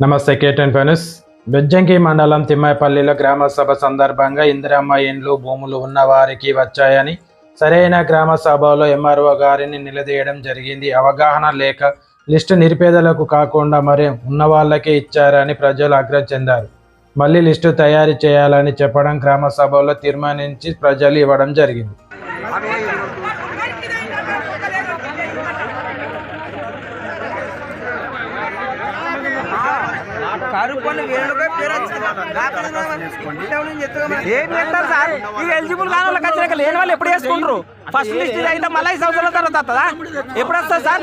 నమస్తే కేటన్ ఫెనస్ బెజ్జంకి మండలం తిమ్మాయిపల్లిలో గ్రామ సభ సందర్భంగా ఇందిరమ్మ ఇండ్లు భూములు ఉన్న వారికి వచ్చాయని సరైన గ్రామ సభలో ఎంఆర్ఓ గారిని నిలదీయడం జరిగింది. అవగాహన లేక లిస్టు నిరుపేదలకు కాకుండా మరి ఉన్న వాళ్ళకే ఇచ్చారని ప్రజలు ఆగ్రహం చెందారు. మళ్ళీ లిస్టు తయారు చేయాలని చెప్పడం గ్రామ సభలో తీర్మానించి ప్రజలు ఇవ్వడం జరిగింది. ఏం చేస్తారు సార్? ఇక ఎలిజిబుల్ కాని వాళ్ళకి వచ్చినాక లేని వాళ్ళు ఎప్పుడు చేసుకుంటారు ఫస్ట్ లిస్ట్ అయితే మళ్ళీ ఐదు సంవత్సరాల తర్వాత వస్తుందా? ఎప్పుడు వస్తుంది సార్?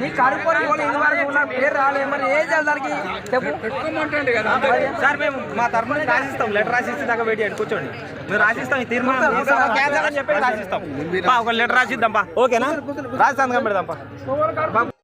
నీ కరుపుకొని వాళ్ళు ఇది వరకు ఉన్న పేరు రాలే మరి ఏం చేయాలి దానికి చెప్పు సార్ మేము మా తరఫున రాసిస్తాం లెటర్ రాసిస్తే. దాకా వెయిట్ చేయండి కూర్చోండి మేము రాసిస్తాం ఈ తీర్మానం అని చెప్పి రాసిస్తాం. ఒక లెటర్ రాసిద్దాం బా ఓకేనా పెడదాం బా